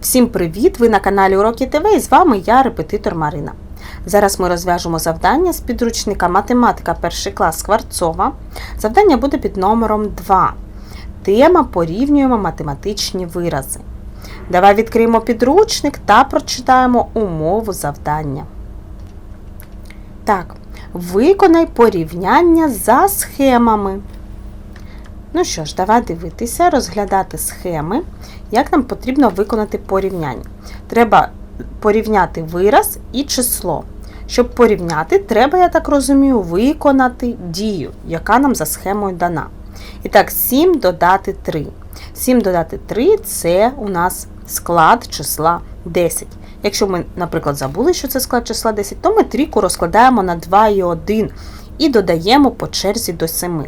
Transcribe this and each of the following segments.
Всім привіт! Ви на каналі Уроки ТВ і з вами я, репетитор Марина. Зараз ми розв'яжемо завдання з підручника Математика 1 клас Скворцова. Завдання буде під номером 2. Тема порівнюємо математичні вирази. Давай відкриємо підручник та прочитаємо умову завдання. Так, виконай порівняння за схемами. Ну що ж, давай дивитися, розглядати схеми, як нам потрібно виконати порівняння. Треба порівняти вираз і число. Щоб порівняти, треба, я так розумію, виконати дію, яка нам за схемою дана. І так, 7 додати 3. 7 додати 3 це у нас склад числа 10. Якщо ми, наприклад, забули, що це склад числа 10, то ми трійку розкладаємо на 2 і 1 і додаємо по черзі до 7.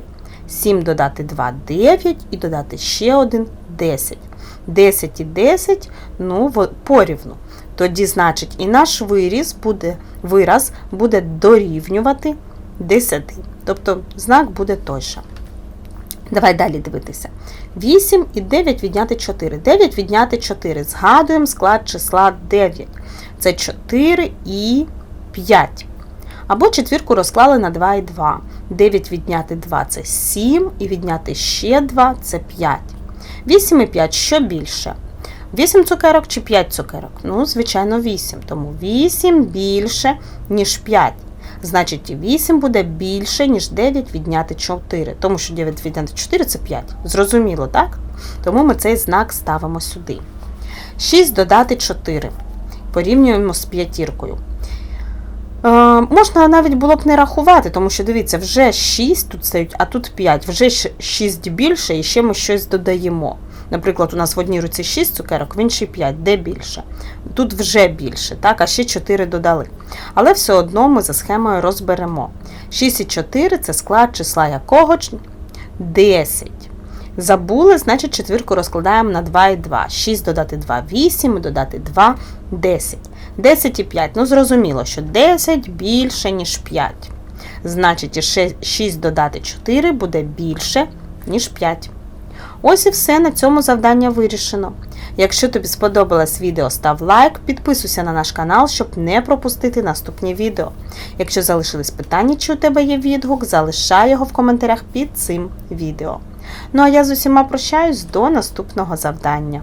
7 додати 2 9 і додати ще 1 10. 10 і 10 ну, порівну. Тоді, значить, і наш виріз буде, вираз буде дорівнювати 10. Тобто знак буде той. Давай далі дивитися. 8 і 9 відняти 4. 9 відняти 4. Згадуємо склад числа 9. Це 4 і 5. Або четвірку розклали на 2 і 2. 9 відняти 2 це 7, і відняти ще 2 це 5. 8 і 5 що більше? 8 цукерок чи 5 цукерок? Ну, звичайно, 8. Тому 8 більше, ніж 5. Значить, 8 буде більше, ніж 9 відняти 4. Тому що 9 відняти 4 це 5. Зрозуміло, так? Тому ми цей знак ставимо сюди. 6 додати 4. Порівнюємо з п'ятіркою. Е, можна навіть було б не рахувати, тому що дивіться, вже 6 тут стають, а тут 5. Вже 6 більше і ще ми щось додаємо. Наприклад, у нас в одній руці 6 цукерок, в іншій 5. Де більше? Тут вже більше, так, а ще 4 додали. Але все одно ми за схемою розберемо. 6 і 4 це склад числа якого? 10. Забули, значить четвірку розкладаємо на 2 і 2. 6 додати 2 8, і додати 2 10. 10 і 5. Ну, зрозуміло, що 10 більше, ніж 5. Значить, і 6, 6 додати 4 буде більше, ніж 5. Ось і все на цьому завдання вирішено. Якщо тобі сподобалось відео, став лайк, підписуйся на наш канал, щоб не пропустити наступні відео. Якщо залишились питання, чи у тебе є відгук, залишай його в коментарях під цим відео. Ну а я з усіма прощаюсь до наступного завдання.